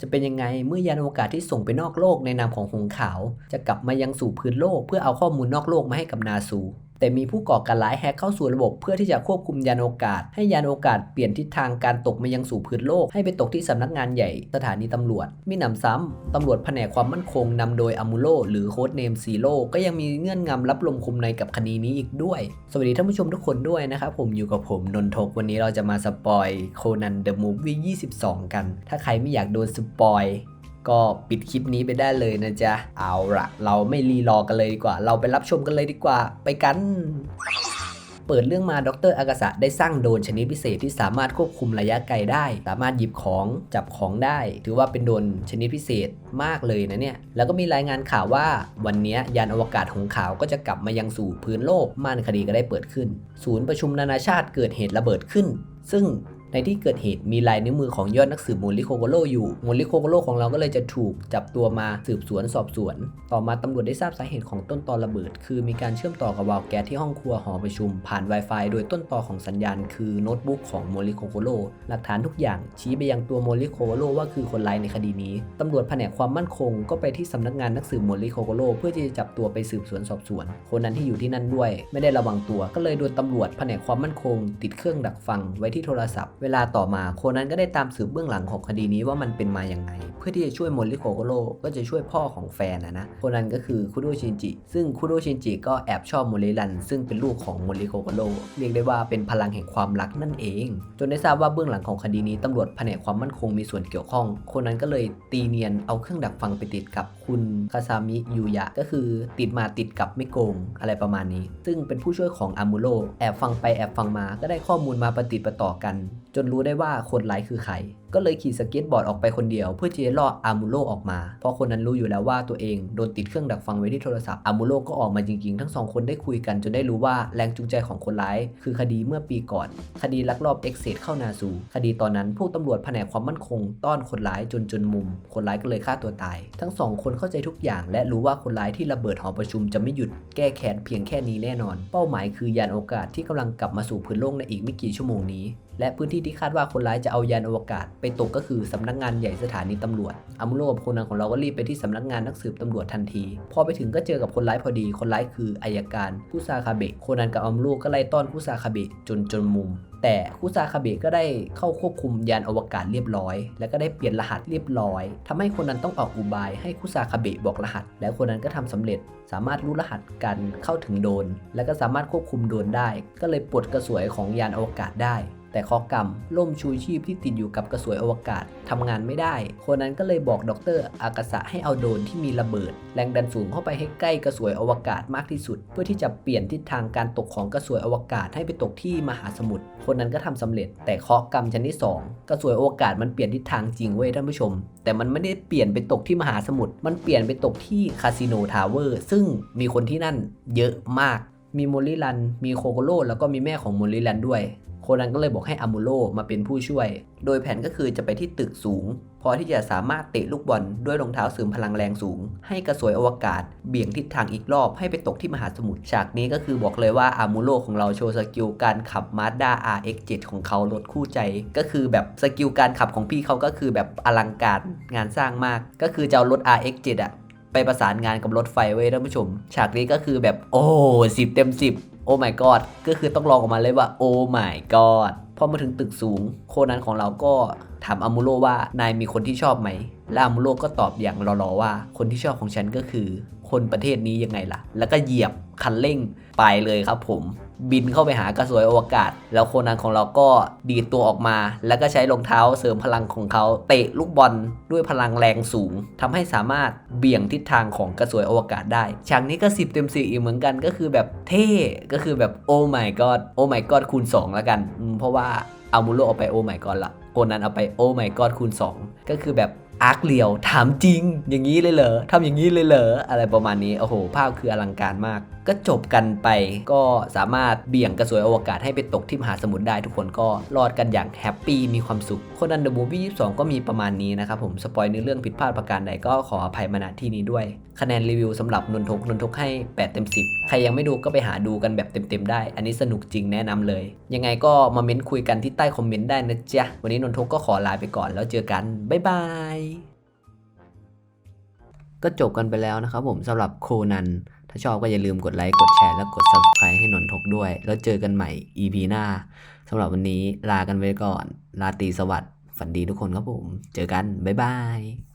จะเป็นยังไงเมื่อยานอวกาศที่ส่งไปนอกโลกในนามของหงขาว จะกลับมายังสู่พื้นโลก เพื่อเอาข้อมูลนอกโลกมาให้กับนาซู แต่มีผู้ก่อการร้ายแฮกเข้าสู่ระบบเพื่อที่จะควบคุมยานโอกาศให้ยานโอกาศเปลี่ยนทิศทางการตกมายังสู่พื้นโลก ให้ไปตกที่สำนักงานใหญ่สถานีตำรวจมิหนำซ้ำตำรวจแผนกความมั่นคงนำโดยอามูโลหรือโค้ดเนมซีโร่ก็ยังมีเงื่อนงำรับลมคมในกับคดีนี้อีกด้วย สวัสดีท่านผู้ชมทุกคนด้วยนะครับผมอยู่กับผมนนทกวันนี้เราจะมาสปอยโคนันเดอะมูฟวี่22 กัน ถ้าใครไม่อยากโดนสปอย ก็ปิดคลิปนี้ไปได้เลยนะจ๊ะ เอาละเราไม่รีรอกันเลยดีกว่า เราไปรับชมกันเลยดีกว่า ไปกัน เปิดเรื่องมาดรอากาศะได้สร้างโดรนชนิดพิเศษที่สามารถควบคุมระยะไกลได้ สามารถหยิบของจับของได้ ถือว่าเป็นโดรนชนิดพิเศษมากเลยนะเนี่ย แล้วก็มีรายงานข่าวว่า วันนี้ยานอวกาศของขาวก็จะกลับมายังสู่พื้นโลกม่านคดีก็ได้เปิดขึ้น ศูนย์ประชุมนานาชาติเกิดเหตุระเบิดขึ้นซึ่ง ในที่เกิดเหตุมีลายนิ้วมือของยอดนักสืบโมลิโคโกโลอยู่โมลิโคโกโลของเราก็เลยจะถูกจับตัวมาสืบสวนสอบสวน ต่อมาตำรวจได้ทราบสาเหตุของต้นตอระเบิด คือมีการเชื่อมต่อกับวาล์วแก๊สที่ห้องครัวหอประชุม ผ่าน Wi-Fi โดยต้นตอของสัญญาณคือโน้ตบุ๊กของโมลิโคโกโลหลักฐานทุกอย่างชี้ไปยังตัวโมลิโคโกโลว่าคือคนร้ายในคดีนี้ตำรวจแผนกความมั่นคงก็ไปที่สำนักงานนักสืบโมลิโคโกโลเพื่อที่จะจับตัวไปสืบสวนสอบสวน คนนั้นที่อยู่ที่นั่นด้วย ไม่ได้ระวังตัวก็เลยโดนตำรวจแผนกความมั่นคง ติดเครื่องดักฟังไว้ที่โทรศัพท์เวลาต่อมาโคนันก็ได้ตามสืบเบื้องหลังของคดีนี้ว่ามันเป็นมาอย่างไง เพื่อที่จะช่วยโมริโคโกโร่ก็จะช่วยพ่อของแฟนนะนะโคนันก็คือคุโดชินจิ ซึ่งคุโดชินจิก็แอบชอบโมริรัน ซึ่งเป็นลูกของโมริโคโกโร่เรียกได้ว่าเป็นพลังแห่งความรักนั่นเอง จนได้ทราบว่าเบื้องหลังของคดีนี้ตำรวจแผนกความมั่นคงมีส่วนเกี่ยวข้องโคนันก็เลยตีเนียนเอาเครื่องดักฟังไปติดกับคุณคาซามิยูยะก็คือติดมาติดกับไม่โกงอะไรประมาณนี้ ซึ่งเป็นผู้ช่วยของอามูโรแอบฟังไปแอบฟังมาก็ได้ข้อมูลมาประติดประต่อกันจนรู้ได้ว่าคนร้ายคือใคร ก็เลยขี่สเก็ตบอร์ดออกไปคนเดียว เพื่อที่จะล่ออามูโรออกมา เพราะคนนั้นรู้อยู่แล้วว่าตัวเองโดนติดเครื่องดักฟังไว้ที่โทรศัพท์อามูโรก็ออกมาจริงๆ ทั้งสองคนได้คุยกันจนได้รู้ว่าแรงจูงใจของคนร้ายคือคดีเมื่อปีก่อน คดีลักลอบเอ็กเซดเข้านาซู คดีตอนนั้นพวกตำรวจแผนกความมั่นคง ต้อนคนร้ายจนจนมุม คนร้ายก็เลยฆ่าตัวตาย ทั้งสองคนเข้าใจทุกอย่าง และรู้ว่าคนร้ายที่ระเบิดหอประชุมจะไม่หยุดแก้แค้นเพียงแค่นี้แน่นอน เป้าหมายคือยานอวกาศที่กำลังกลับมาสู่พื้นโลกในอีกไม่กี่ชั่วโมงนี้ และพื้นที่ที่คาดว่าคนร้ายจะเอายานอวกาศไปไปตกก็คือสำนักงานใหญ่สถานีตำรวจอามุโรกับคนนั้นของเราก็รีบไปที่สำนักงานนักสืบตำรวจทันที พอไปถึงก็เจอกับคนร้ายพอดี คนร้ายคืออายการคุซาคาเบะโคนันกับอามุโรก็ไล่ต้อนคุซาคาเบะจนจนมุมแต่คุซาคาเบะก็ได้เข้าควบคุมยานอวกาศเรียบร้อย และก็ได้เปลี่ยนรหัสเรียบร้อยทำให้คนนั้นต้องออกอุบายให้คุซาคาเบะบอกรหัส แล้วคนนั้นก็ทำสำเร็จ สามารถรู้รหัสการเข้าถึงโดน และก็สามารถควบคุมโดนได้ ก็เลยปลดกระสวยของยานอวกาศได้ แต่ข้อกรรมล่มชูชีพที่ติดอยู่กับกระสวยอวกาศทำงานไม่ได้ คนนั้นก็เลยบอกดรอากาศะให้เอาโดรนที่มีระเบิด แรงดันสูงเข้าไปให้ใกล้กระสวยอวกาศมากที่สุด เพื่อที่จะเปลี่ยนทิศทางการตกของกระสวยอวกาศให้ไปตกที่มหาสมุทร คนนั้นก็ทำสำเร็จ แต่เคราะห์กรรมชั้นที่ 2 กระสวยอวกาศมันเปลี่ยนทิศทางจริงเว้ยท่านผู้ชม แต่มันไม่ได้เปลี่ยนไปตกที่มหาสมุทร มันเปลี่ยนไปตกที่คาสิโนทาวเวอร์ ซึ่งมีคนที่นั่นเยอะมาก มีโมลิรัน มีโคโกโร่แล้วก็มีแม่ของโมลิรันด้วย โคนันก็เลยบอกให้อามูโรมาเป็นผู้ช่วย โดยแผนก็คือจะไปที่ตึกสูง พอที่จะสามารถเตะลูกบอลด้วยรองเท้าเสริมพลังแรงสูง ให้กระสวยอวกาศ เบี่ยงทิศทางอีกรอบให้ไปตกที่มหาสมุทร ฉากนี้ก็คือบอกเลยว่าอามูโรของเราโชว์สกิลการขับ Mazda RX-7 ของเขารถคู่ใจ ก็คือแบบสกิลการขับของพี่เขาก็คือแบบอลังการงานสร้างมาก ก็คือจะเอารถ RX-7 อะ ไปประสานงานกับรถไฟเว้ยท่านผู้ชม ฉากนี้ก็คือแบบโอ้สิบเต็มสิบโอ้ my god ก็คือต้องลองออกมาเลยว่าโอ้ my god พอมาถึงตึกสูง โคนันของเราก็ถามอามูโรว่านายมีคนที่ชอบไหม และอามูโรก็ตอบอย่างรอๆว่า คนที่ชอบของฉันก็คือ คนประเทศนี้ยังไงล่ะ แล้วก็เหยียบคันเร่งไปเลยครับผมบินเข้าไปหากระสวยอวกาศ แล้วโคนันของเราก็ดีดตัวออกมา แล้วก็ใช้รองเท้าเสริมพลังของเขาเตะลูกบอลด้วยพลังแรงสูงทำให้สามารถเบี่ยงทิศทางของกระสวยอวกาศได้ฉากนี้ก็ 10 เต็ม10อีกเหมือนกันก็คือแบบเท่ก็คือแบบโอ้ my god โอ้ my god คูณ 2 แล้วกัน เพราะว่าเอามูโรเอาไปโอ้ my god ละโคนันเอาไปโอ้ my god คูณ 2 ก็คือแบบ อาร์คเลียวถามจริง อย่างนี้เลยเหรอทำอย่างนี้เลยเหรออะไรประมาณนี้โอ้โห ภาพคืออลังการมาก ก็จบกันไปก็สามารถเบี่ยงกระสวยอวกาศให้ไปตกที่มหาสมุทรได้ทุกคนก็รอดกันอย่างแฮปปี้มีความสุขคนอันเดอร์มูฟี่22ก็มีประมาณนี้นะครับผมสปอยในเรื่องผิดพลาดประการใดก็ขออภัยมาณที่นี้ด้วย คะแนนรีวิวสำหรับนนทกนนทกให้ 8 เต็ม 10 ใครยังไม่ดูก็ไปหาดูกันแบบเต็มๆได้ อันนี้สนุกจริงแนะนำเลย ยังไงก็มาเม้นคุยกันที่ใต้คอมเมนต์ได้นะจ๊ะวันนี้นนทกก็ขอลาไปก่อนแล้วเจอกันบ๊ายบาย ก็จบกันไปแล้วนะครับผมสำหรับโคนัน ถ้าชอบก็อย่าลืมกดไลค์ กดแชร์ และกด subscribe ให้นนทกด้วย แล้วเจอกันใหม่ EP หน้าสำหรับวันนี้ลากันไปก่อน ลาตรีสวัสดิ์ฝันดีทุกคนครับผม เจอกัน บ๊ายบาย